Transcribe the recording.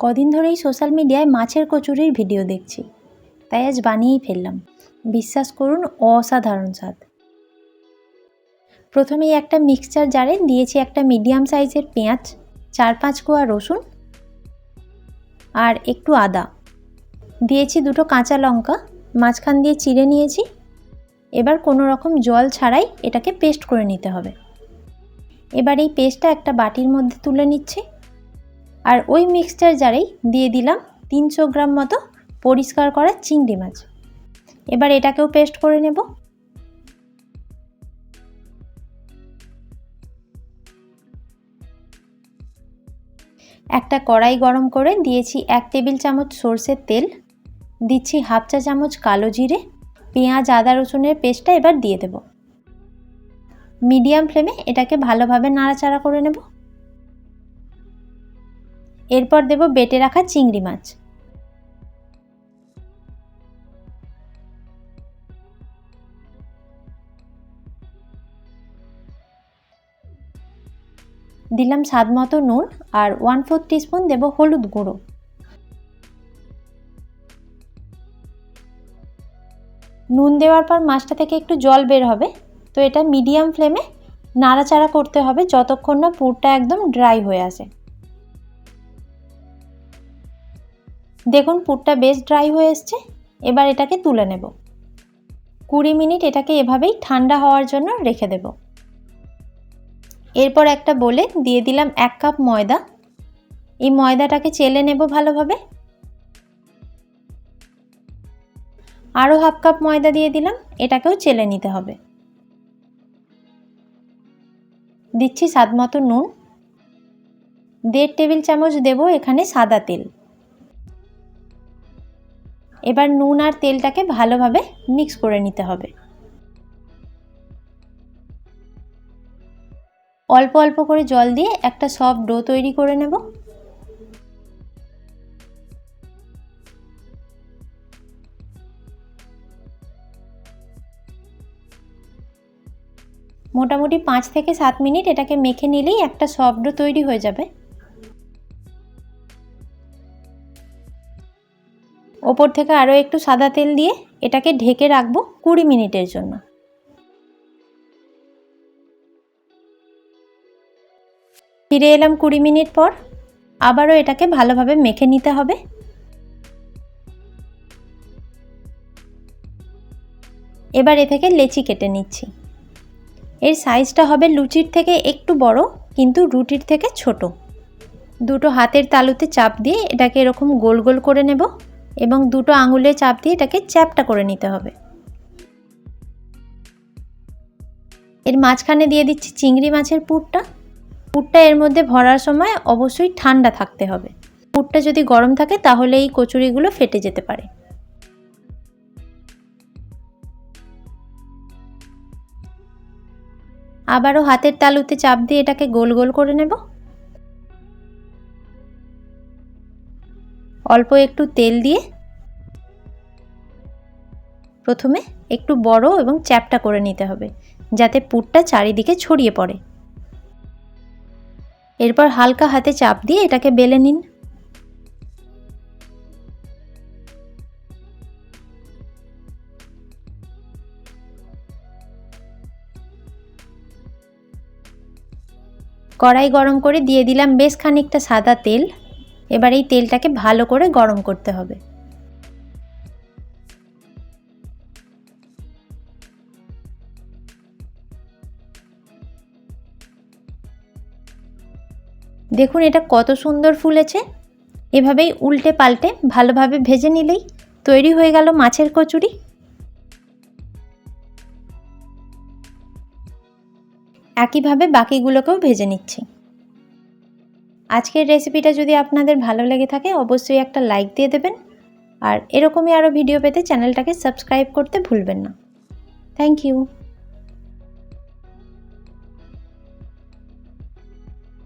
কদিন ধরেই সোশ্যাল মিডিয়ায় মাছের কচুরির ভিডিও দেখছি। তাই আজ বানিয়েই ফেললাম। বিশ্বাস করুন, অসাধারণ স্বাদ। প্রথমেই একটা মিক্সচার জারে দিয়েছি একটা মিডিয়াম সাইজের পেঁয়াজ চার পাঁচ কোয়া রসুন আর একটু আদা। দিয়েছি দুটো কাঁচা লঙ্কা, মাঝখান দিয়ে চিড়ে নিয়েছি। এবার কোনো রকম জল ছাড়াই এটাকে পেস্ট করে নিতে হবে। এবার এই পেস্টটা একটা বাটির মধ্যে তুলে নিচ্ছি। আর ওই মিক্সচার জারেই দিয়ে দিলাম তিনশো গ্রাম মতো পরিষ্কার করা চিংড়ি মাছ। এবার এটাকেও পেস্ট করে নেব। একটা কড়াই গরম করে দিয়েছি এক টেবিল চামচ সর্ষের তেল। দিচ্ছি হাফ চা চামচ কালো জিরে, পেঁয়াজ, আদা, রসুনের পেস্টটা এবার দিয়ে দেব। মিডিয়াম ফ্লেমে এটাকে ভালোভাবে নাড়াচাড়া করে নেব। এরপর দেব বেটে রাখা চিংড়ি মাছ। দিলাম স্বাদ মতো নুন আর ওয়ান ফোর টিস্পুন দেব হলুদ গুঁড়ো। নুন দেওয়ার পর মাছটা থেকে একটু জল বের হবে, তো এটা মিডিয়াম ফ্লেমে নাড়াচাড়া করতে হবে যতক্ষণ না পুরটা একদম ড্রাই হয়ে আসে। দেখুন, পুরটা বেশ ড্রাই হয়ে এসছে। এবার এটাকে তুলে নেব। কুড়ি মিনিট এটাকে এভাবেই ঠান্ডা হওয়ার জন্য রেখে দেব। এরপর একটা বলে দিয়ে দিলাম এক কাপ ময়দা। এই ময়দাটাকে চেলে নেব ভালোভাবে। আরও হাফ কাপ ময়দা দিয়ে দিলাম, এটাকেও চেলে নিতে হবে। দিচ্ছি স্বাদ মতো নুন। দেড় টেবিল চামচ দেব এখানে সাদা তেল। এবার নুন আর তেলটাকে ভালোভাবে মিক্স করে নিতে হবে। অল্প অল্প করে জল দিয়ে একটা সফট ডো তৈরি করে নেব। মোটামুটি পাঁচ থেকে সাত মিনিট এটাকে মেখে নিলেই একটা সফট ডো তৈরি হয়ে যাবে। ওপর থেকে আরও একটু সাদা তেল দিয়ে এটাকে ঢেকে রাখব কুড়ি মিনিটের জন্য। ফিরে এলাম কুড়ি মিনিট পর। আবারও এটাকে ভালোভাবে মেখে নিতে হবে। এবার এ থেকে লেচি কেটে নিচ্ছি। এর সাইজটা হবে লুচির থেকে একটু বড়, কিন্তু রুটির থেকে ছোট। দুটো হাতের তালুতে চাপ দিয়ে এটাকে এরকম গোল গোল করে নেব। এবং দুটো আঙুলে চাপ দিয়ে এটাকে চ্যাপটা করে নিতে হবে। এর মাঝখানে দিয়ে দিচ্ছি চিংড়ি মাছের পুরটা। পুরটা এর মধ্যে ভরার সময় অবশ্যই ঠান্ডা থাকতে হবে। পুরটা যদি গরম থাকে তাহলে এই কচুরিগুলো ফেটে যেতে পারে। আবারও হাতের তালুতে চাপ দিয়ে এটাকে গোল গোল করে নেব। অল্প একটু তেল দিয়ে প্রথমে একটু বড় এবং চ্যাপটা করে নিতে হবে, যাতে পুরটা চারিদিকে ছড়িয়ে পড়ে। এরপর হালকা হাতে চাপ দিয়ে এটাকে বেলে নিন। কড়াই গরম করে দিয়ে দিলাম বেশ খানিকটা সাদা তেল। এবার এই তেলটাকে ভালো করে গরম করতে হবে। দেখুন এটা কত সুন্দর ফুলেছে। এভাবেই উল্টে পাল্টে ভালোভাবে ভেজে নিলেই তৈরি হয়ে গেল মাছের কচুরি। একইভাবে বাকিগুলোকেও ভেজে নিচ্ছি। আজকের রেসিপিটা যদি আপনাদের ভালো লেগে থাকে, অবশ্যই একটা লাইক দিয়ে দেবেন। আর এরকমই আরও ভিডিও পেতে চ্যানেলটাকে সাবস্ক্রাইব করতে ভুলবেন না। Thank you